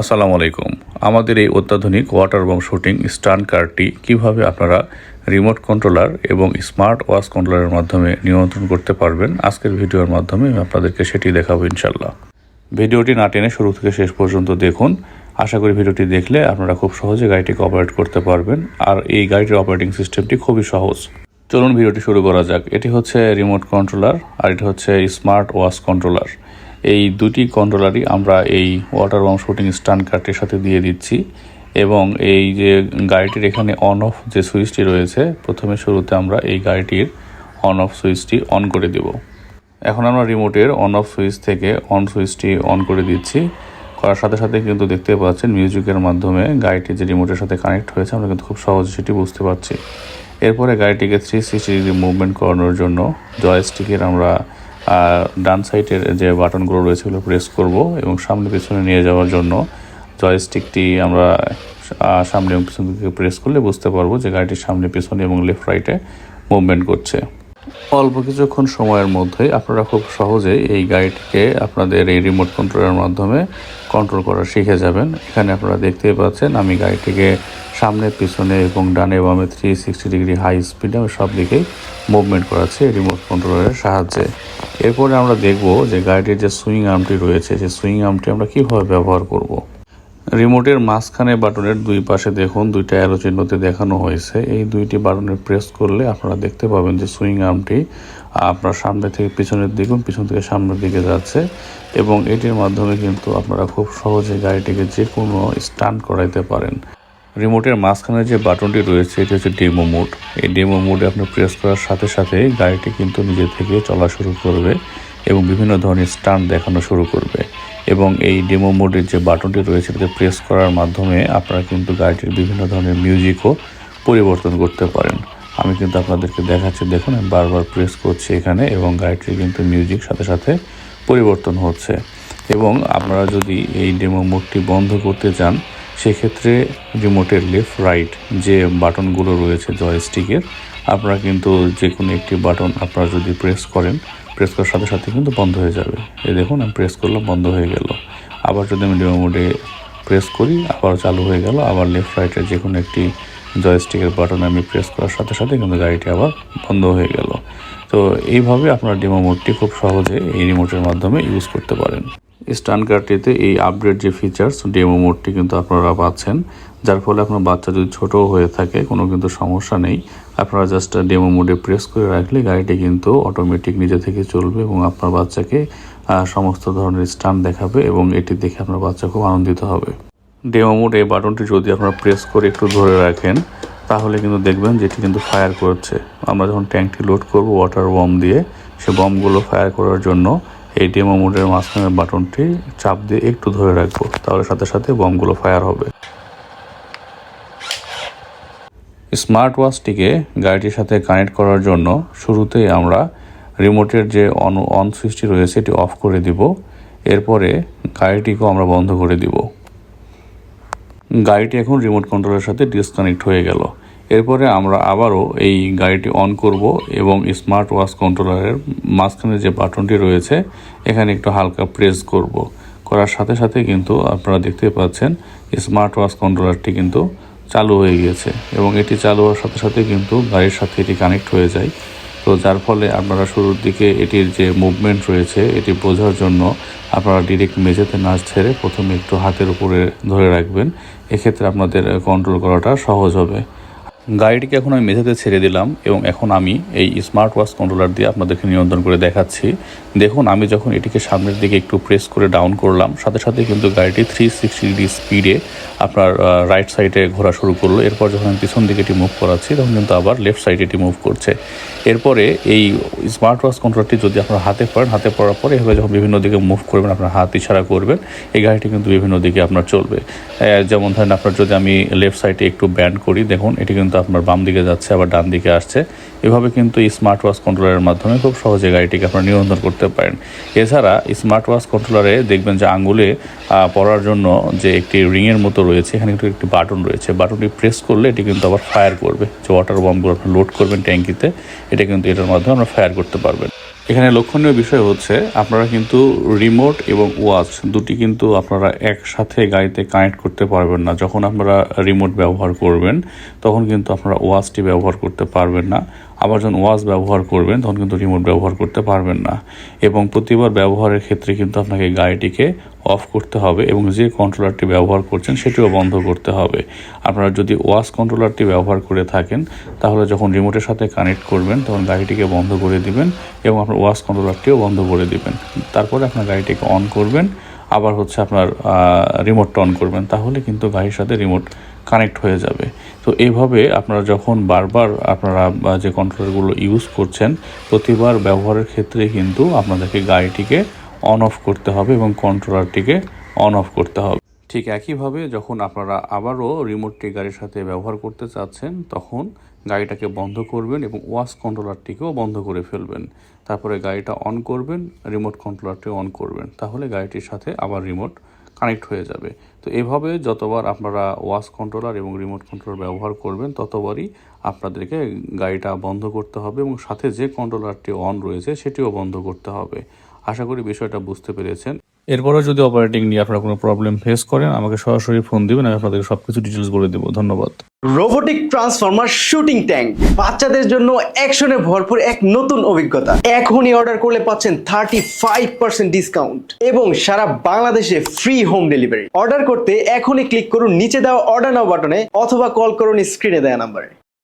আসসালামু আলাইকুম। আমাদের এই অত্যাধুনিক ওয়াটার বম শুটিং স্টান কারটি কীভাবে আপনারা রিমোট কন্ট্রোলার এবং স্মার্ট ওয়াচ কন্ট্রোলারের মাধ্যমে নিয়ন্ত্রণ করতে পারবেন, আজকের ভিডিওর মাধ্যমে আমি আপনাদেরকে সেটি দেখাবো ইনশাল্লাহ ভিডিওটি না টেনে শুরু থেকে শেষ পর্যন্ত দেখুন। আশা করি ভিডিওটি দেখলে আপনারা খুব সহজে গাড়িটিকে অপারেট করতে পারবেন, আর এই গাড়িটির অপারেটিং সিস্টেমটি খুবই সহজ। চলুন ভিডিওটি শুরু করা যাক। এটি হচ্ছে রিমোট কন্ট্রোলার, আর এটি হচ্ছে স্মার্ট ওয়াচ কন্ট্রোলার। এই দুটি কন্ট্রোলারই আমরা এই ওয়াটার বম শুটিং স্টান কার্টের সাথে দিয়ে দিচ্ছি এবং এই যে গাড়িটির এখানে অন অফ যে সুইচটি রয়েছে, প্রথমে শুরুতে আমরা এই গাড়িটির অন অফ সুইচটি অন করে দেব। এখন আমরা রিমোটের অন অফ সুইচ থেকে অন সুইচটি অন করে দিচ্ছি। করার সাথে সাথে কিন্তু দেখতে পাচ্ছেন মিউজিকের মাধ্যমে গাড়িটি যে রিমোটের সাথে কানেক্ট হয়েছে, আমরা কিন্তু খুব সহজে সেটি বুঝতে পারছি। এরপরে গাড়িটিকে থ্রি সিক্সটি ডিগ্রি মুভমেন্ট করানোর জন্য জয়স্টিকের আমরা ডান সাইডের যে বাটনগুলো রয়েছে ওগুলো প্রেস করব এবং সামনে পেছনে নিয়ে যাওয়ার জন্য জয়স্টিকটি আমরা সামনে এবং পিছন দিকে প্রেস করলে বুঝতে পারব যে গাড়িটির সামনে, পেছনে এবং লেফট রাইটে মুভমেন্ট করছে। অল্প কিছুক্ষণ সময়ের মধ্যেই আপনারা খুব সহজেই এই গাড়িটিকে আপনাদের এই রিমোট কন্ট্রোলের মাধ্যমে কন্ট্রোল করা শিখে যাবেন। এখানে আপনারা দেখতেই পাচ্ছেন আমি গাড়িটিকে সামনে, পিছনে এবং ডানে বামে থ্রি সিক্সটি ডিগ্রি হাই স্পিডে সব দিকেই মুভমেন্ট করাচ্ছি রিমোট কন্ট্রোলারের সাহায্যে। এরপরে আমরা দেখব যে গাড়িটির যে সুইং আর্মটি রয়েছে, সেই সুইং আর্মটি আমরা কীভাবে ব্যবহার করব। রিমোটের মাঝখানে বাটনের দুই পাশে দেখুন, দুইটা অ্যারো চিহ্নতে দেখানো হয়েছে এই দুইটি বাটনে প্রেস করলে আপনারা দেখতে পাবেন যে সুইং আর্মটি আপনার সামনে থেকে পিছনের দিকে, পিছন থেকে সামনের দিকে যাচ্ছে এবং এটির মাধ্যমে কিন্তু আপনারা খুব সহজে গাড়িটিকে যে কোনো স্টান্ট করাইতে পারেন রিমোটের মাঝখানে যে বাটনটি রয়েছে, এটি হচ্ছে ডেমো মোড। এই ডেমো মোডে আপনি প্রেস করার সাথে সাথে গাড়িটি কিন্তু নিজে থেকে চলা শুরু করবে এবং বিভিন্ন ধরনের স্টান্ট দেখানো শুরু করবে। এবং এই ডেমো মোডের যে বাটনটি রয়েছে এটাতে প্রেস করার মাধ্যমে আপনারা কিন্তু গাড়িটির বিভিন্ন ধরনের মিউজিকও পরিবর্তন করতে পারেন। আমি কিন্তু আপনাদেরকে দেখাচ্ছি, দেখুন, আমি বারবার প্রেস করছি এখানে এবং গাড়িটির কিন্তু মিউজিক সাথে সাথে পরিবর্তন হচ্ছে। এবং আপনারা যদি এই ডেমো মোডটি বন্ধ করতে চান সেক্ষেত্রে রিমোটের লেফট, রাইট যে বাটনগুলো রয়েছে জয়স্টিকের, আপনারা কিন্তু যে কোনো একটি বাটন আপনারা যদি প্রেস করেন, প্রেস করার সাথে সাথে কিন্তু বন্ধ হয়ে যাবে। এই দেখুন, আমি প্রেস করলাম, বন্ধ হয়ে গেল। আবার যদি আমি ডেমো মোডে প্রেস করি, আবার চালু হয়ে গেল, আবার লেফট রাইটের যে কোনো একটি জয়স্টিকের বাটন আমি প্রেস করার সাথে সাথে কিন্তু গাড়িটি আবার বন্ধ হয়ে গেল। তো এইভাবে আপনারা ডেমো মোডটি খুব সহজে এই রিমোটের মাধ্যমে ইউজ করতে পারেন। স্টান কার্ডটিতে এই আপডেট যে ফিচার্স ডেমো মোডটি কিন্তু আপনারা পাচ্ছেন, যার ফলে আপনার বাচ্চা যদি ছোটও হয়ে থাকে, কোনো কিন্তু সমস্যা নেই। আপনারা জাস্ট ডেমো মোডে প্রেস করে রাখলে গাড়িটি কিন্তু অটোমেটিক নিজে থেকে চলবে এবং আপনার বাচ্চাকে সমস্ত ধরনের স্টান দেখাবে এবং এটি দেখে আপনার বাচ্চা খুব আনন্দিত হবে। ডেমো মোড এই বাটনটি যদি আপনারা প্রেস করে একটু ধরে রাখেন, তাহলে কিন্তু দেখবেন যেটি কিন্তু ফায়ার করছে। আমরা যখন ট্যাঙ্কটি লোড করব ওয়াটার বম দিয়ে, সে বমগুলো ফায়ার করার জন্য এই ডেমো মোডের মাঝখানের বাটনটি চাপ দিয়ে একটু ধরে রাখব, তাহলে সাথে সাথে বমগুলো ফায়ার হবে। স্মার্ট ওয়াচটিকে গাড়িটির সাথে কানেক্ট করার জন্য শুরুতেই আমরা রিমোটের যে অন অন সুইচটি রয়েছে এটি অফ করে দিব। এরপরে গাড়িটিকেও আমরা বন্ধ করে দিব। গাড়িটি এখন রিমোট কন্ট্রোলের সাথে ডিসকানেক্ট হয়ে গেল। এরপরে আমরা আবারও এই গাড়িটি অন করব এবং স্মার্ট ওয়াচ কন্ট্রোলারের মাঝখানে যে বাটনটি রয়েছে, এখানে একটু হালকা প্রেস করব। করার সাথে সাথে কিন্তু আপনারা দেখতে পাচ্ছেন স্মার্ট ওয়াচ কন্ট্রোলারটি কিন্তু চালু হয়ে গিয়েছে এবং এটি চালু হওয়ার সাথে সাথে কিন্তু গাড়ির সাথে এটি কানেক্ট হয়ে যায়। তো যার ফলে আপনারা শুরুর দিকে এটির যে মুভমেন্ট রয়েছে, এটি বোঝার জন্য আপনারা ডিরেক্ট মেঝেতে না ছেড়ে প্রথমে একটু হাতের উপরে ধরে রাখবেন। এক্ষেত্রে আপনাদের কন্ট্রোল করাটা সহজ হবে। গাড়িটিকে এখন আমি মেঝেতে ছেড়ে দিলাম এবং এখন আমি এই স্মার্ট ওয়াচ কন্ট্রোলার দিয়ে আপনাদেরকে নিয়ন্ত্রণ করে দেখাচ্ছি। দেখুন, আমি যখন এটিকে সামনের দিকে একটু প্রেস করে ডাউন করলাম, সাথে সাথে কিন্তু গাড়িটি থ্রি সিক্সটি ডিগ্রি স্পিডে আপনার রাইট সাইডে ঘোরা শুরু করল। এরপর যখন আমি পিছন দিকে এটি মুভ করাচ্ছি, তখন কিন্তু আবার লেফট সাইডে এটি মুভ করছে। এরপরে এই স্মার্ট ওয়াচ কন্ট্রোলারটি যদি আপনার হাতে পড়েন, হাতে পড়ার পরে এভাবে যখন বিভিন্ন দিকে মুভ করবেন, আপনার হাত ইশারা করবেন এই গাড়িটি কিন্তু বিভিন্ন দিকে আপনার চলবে। যেমন ধরেন আপনার যদি আমি লেফট সাইডে একটু ব্যান্ড করি, দেখুন, এটি কিন্তু আপনার বাম দিকে যাচ্ছে, আবার ডান দিকে আসছে। এভাবে কিন্তু স্মার্ট ওয়াচ কন্ট্রোলারের মাধ্যমে খুব সহজে গাড়িটিকে আপনারা নিয়ন্ত্রণ করতে পারেন। এছাড়া স্মার্ট ওয়াচ কন্ট্রোলারে দেখবেন যে আঙ্গুলে পড়ার জন্য যে একটি রিংয়ের মতো রয়েছে, এখানে কিন্তু একটি বাটন রয়েছে। বাটনটি প্রেস করলে এটি কিন্তু আবার ফায়ার করবে। যে ওয়াটার বমগুলো আপনি লোড করবেন ট্যাঙ্কিতে, এটা কিন্তু এটার মাধ্যমে আপনারা ফায়ার করতে পারবেন। এখানে লক্ষণীয় বিষয় হচ্ছে আপনারা কিন্তু রিমোট এবং ওয়াচ দুটি কিন্তু আপনারা একসাথে গাড়িতে কানেক্ট করতে পারবেন না। যখন আপনারা রিমোট ব্যবহার করবেন, তখন কিন্তু আপনারা ওয়াচটি ব্যবহার করতে পারবেন না। আবার যখন ওয়াচ ব্যবহার করবেন, তখন কিন্তু রিমোট ব্যবহার করতে পারবেন না। এবং প্রতিবার ব্যবহারের ক্ষেত্রে কিন্তু আপনাকে গাড়িটিকে অফ করতে হবে এবং যে কন্ট্রোলারটি ব্যবহার করছেন, সেটিও বন্ধ করতে হবে। আপনারা যদি ওয়াচ কন্ট্রোলারটি ব্যবহার করে থাকেন, তাহলে যখন রিমোটের সাথে কানেক্ট করবেন, তখন গাড়িটিকে বন্ধ করে দিবেন এবং আপনার ওয়াচ কন্ট্রোলারটিও বন্ধ করে দিবেন। তারপরে আপনার গাড়িটিকে অন করবেন, আবার হচ্ছে আপনার রিমোটটা অন করবেন, তাহলে কিন্তু গাড়ির সাথে রিমোট কানেক্ট হয়ে যাবে। তো এইভাবে আপনারা যখন বারবার আপনারা যে কন্ট্রোলারগুলো ইউজ করছেন, প্রতিবার ব্যবহারের ক্ষেত্রে কিন্তু আপনাদেরকে গাড়িটিকে অন অফ করতে হবে এবং কন্ট্রোলারটিকে অন অফ করতে হবে। ঠিক একইভাবে যখন আপনারা আবারও রিমোটটি গাড়ির সাথে ব্যবহার করতে চাচ্ছেন, তখন গাড়িটাকে বন্ধ করবেন এবং ওয়াশ কন্ট্রোলারটিকেও বন্ধ করে ফেলবেন। তারপরে গাড়িটা অন করবেন রিমোট কন্ট্রোলারটি অন করবেন। তাহলে গাড়িটির সাথে আবার রিমোট কানেক্ট হয়ে যাবে। তো এভাবে যতবার আপনারা ওয়াশ কন্ট্রোলার এবং রিমোট কন্ট্রোলার ব্যবহার করবেন, ততবারই আপনাদেরকে গাড়িটা বন্ধ করতে হবে এবং সাথে যে কন্ট্রোলারটি অন রয়েছে, সেটিও বন্ধ করতে হবে। আশা করি বিষয়টা বুঝতে পেরেছেন। এরপরেও যদি অপারেটিং নিয়ে আপনারা কোনো প্রবলেম ফেস করেন, আমাকে সরাসরি ফোন দিবেন, আমি আপনাদের সব কিছু ডিটেলস বলে দেবো। ধন্যবাদ। রোবোটিক ট্রান্সফর্মার শুটিং ট্যাঙ্ক বাচ্চাদের জন্য অ্যাকশনে ভরপুর এক নতুন অভিজ্ঞতা। এখনই অর্ডার করলে পাচ্ছেন থার্টি ফাইভ পার্সেন্ট ডিসকাউন্ট এবং সারা বাংলাদেশে ফ্রি হোম ডেলিভারি অর্ডার করতে এখনই ক্লিক করুন নিচে দেওয়া অর্ডার নাও বাটনে অথবা কল করুন স্ক্রিনে দেওয়া নাম্বারে